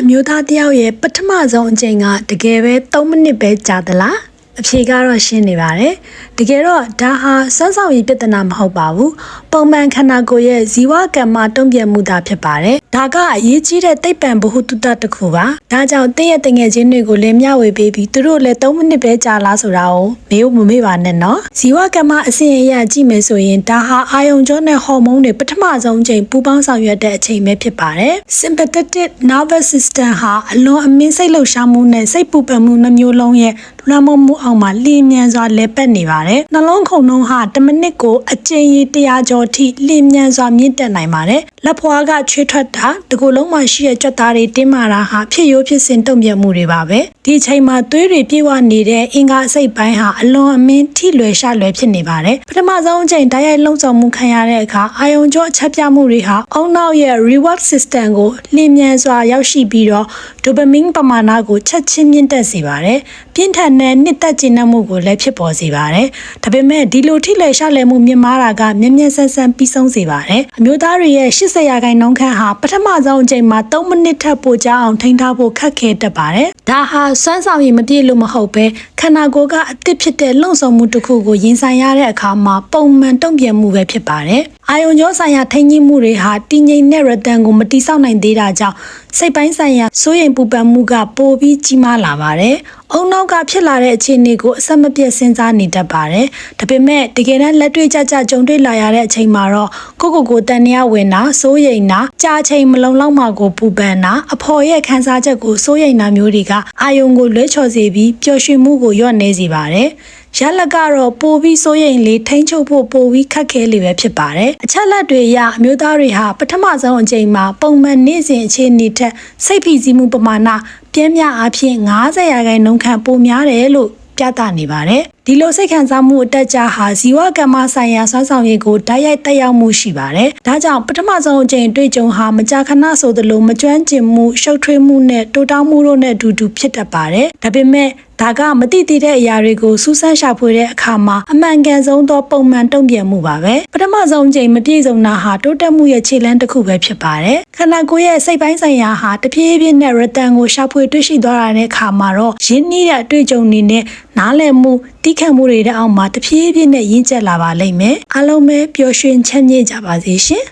အမျိုးသားတယောက်ရဲ့ပထမဆုံးအချိန်ကတကယ်ပဲ3မိနစ်ပဲကြာသလားအဖြေကတော့ရှင်းနေပါတယ်တကယ်တော့ဒါဟာစွမ်းဆောင်ရည်ပြဿနာမဟုတ်ပါဘူးပုံမှန်ခန္ဓာကိုယ်ရဲ့ဇီဝကမ္မတုံ့ပြန်မှုသာဖြစ်ပါတယ်ဒါကအရေးကြီးတဲ့သိပ္ပံဗဟုသုတတစ်ခုပါဒါကြောင့်တင်းရဲ့တငယ်ချင်းတွေကိုလည်းမျှဝေပေးပြီးသူတို့လည်း3မိနစ်ပဲကြာလားဆိုတာကိုမေးဖို့မမေ့ပါနဲ့နော်ဇီဝကမ္မအစဉ်အရကြည့်မယ်ဆိုရင်ဒါဟာအာယုံကြောနဲ့ဟော်မုန်းတွေပထမဆုံးချိန်ပူပေါင်းဆောင်ရွက်တဲ့အချိန်ပဲဖြစ်ပါတယ် sympathetic nervous system ဟာအလွန်အမင်းစိတ်လှုပ်ရှားမှုနဲ့စိတ်ပူပန်မှုနှမျိုးလုံးရဲ့လွှမ်းမိုးမှုအောက်မှာလျင်မြန်စွာလဲပတ်နေပါတယ်နှလုံးခုန်နှုန်းဟာတစ်မိနစ်ကိုအကြိမ်ရေ100ကျော်ထိလျင်မြန်စွာမြင့်တက်နိုင်ပါတယ်လက်ဖွားကချွေးထွက်တာတကူလုံးမှာရှိတဲ့ကြွက်သားတွေတင်းမာတာဟာဖြစ်ရိုးဖြစ်စဉ်တုံ့ပြန်မှုတွေပါပဲဒီအချိန်မှာသွေးတွေပြေဝနေတဲ့အင်္ဂါစိတ်ပိုင်းဟာအလွန်အမင်းထိလွယ်ရှလွယ်ဖြစ်နေပါတယ်ပထမဆုံးအချိန်ဓာတ်ရိုက်လှုံ့ဆော်မှုခံရတဲ့အခါအာယုံကြောအချက်ပြမှုတွေဟာအောင်းနောက်ရဲ့ reward system ကိုလျင်မြန်စွာရောက်ရှိပြီးတော့ dopamine ပမာဏကိုချက်ချင်းမြင့်တက်စေပါတယ်ပြင်းထန်တဲ့နှစ်သက်ကျဉ်းမှုကိုလည်းဖြစ်ပေါ်စေပါတယ်ဒါပေမဲ့ဒီလိုထိလွယ်ရှလွယ်မှုမြင့်မားတာကမြင်မြန်ဆန်ဆန်ပြီးဆုံးစေပါတယ်အမျိုးသားတွေရဲ့80ရာခိုင်နှုန်းခန့်ဟာပထမဆုံးအချိန်မှာ3မိနစ်ထပ်ပိုကြအောင်ထိန်းထားဖို့ခက်ခဲတတ်ပါတယ်ဒါဟာစွမ်းဆောင်ရည်မပြည့်လို့မဟုတ်ပဲခန္ဓာကိုယ်ကအသစ်ဖြစ်တဲ့လှုံ့ဆော်မှုတစ်ခုကိုရင်ဆိုင်ရတဲ့အခါမှာပုံမှန်တုံ့ပြန်မှုပဲဖြစ်ပါတယ် အာယုံကြောဆိုင်ရာထိန်းကြီးမှုတွေဟာတည်ငြိမ်တဲ့ရတန်ကိုမတိဆောက်နိုင်သေးတာကြောင့်စိတ်ပိုင်းဆိုင်ရာစိုးရိမ်ပူပန်မှုကပိုပြီးကြီးမားလာပါတယ်။အုံနောက်ကဖြစ်လာတဲ့အခြေအနေကိုအဆက်မပြတ်စဉ်းစားနေတတ်ပါတယ်။ဒါပေမဲ့တကယ်တမ်းလက်တွေ့ကြကြကြုံတွေ့လာရတဲ့အချိန်မှာတော့ကိုကိုကိုတန်တရားဝင်တာစိုးရိမ်တာကြာချိန်မလုံလောက်မှကိုပူပန်တာအဖော်ရဲ့ခန်းစားချက်ကိုစိုးရိမ်တာမျိုးတွေကအာယုံကိုလွဲချော်စေပြီးပျော်ရွှင်မှုကိုညော့နေစေပါတယ်။ရလက်ကတော့ပိုပြီးစိုးရိမ်လေးထိန်းချုပ်ဖို့ပိုပြီးခက်ခဲလေပဲဖြစ်ပါတယ်။အချက်လက်တွေအရအမျိုးသားတွေဟာပထမဆုံးအချိန်မှာပုံမှန်နေ့စဉ်အခြေအနေထက်စိတ်ဖိစီးမှုပမာဏပြင်းပြအားဖြင့်90ရာခိုင်နှုန်းခန့်ပိုများတယ်လို့ပြသနေပါတယ်။ ဒီလိုစိတ်ခံစားမှုအတက်ကြဟာဇီဝကမ္မဆိုင်ရာဆွမ်းဆောင်ရည်ကိုဓာတ်ရိုက်တက်ရောက်မှုရှိပါတယ်။ဒါကြောင့်ပထမဆုံးအကြိမ်အတွေ့အကြုံဟာမကြာခဏဆိုသလိုမကျွမ်းကျင်မှုရှုပ်ထွေးမှုနဲ့တိုးတောင်းမှုတို့နဲ့အတူတူဖြစ်တတ်ပါတယ်။ဒါပေမဲ့ဒါကမတိတိတဲ့အရာတွေကိုစူးစမ်းရှာဖွေတဲ့အခါမှာအမှန်ကန်ဆုံးသောပုံမှန်တုံ့ပြန်မှုပါပဲပထမဆုံးချိန်မပြည့်စုံတာဟာတိုးတက်မှုရဲ့ခြေလှမ်းတစ်ခုပဲဖြစ်ပါတယ်ခန္ဓာကိုယ်ရဲ့စိတ်ပိုင်းဆိုင်ရာဟာတဖြည်းဖြည်းနဲ့ရတန်ကိုရှာဖွေတွေ့ရှိသွားတာတဲ့အခါမှာတော့ရင်းနှီးတဲ့အတွေ့အကြုံတွေနဲ့ နားလည်မှုတိခတ်မှုတွေတဲ့အောက်မှာတဖြည်းဖြည်းနဲ့ရင့်ကျက်လာပါလိမ့်မယ်အားလုံးပဲပျော်ရွှင်ချမ်းမြေ့ကြပါစေရှင်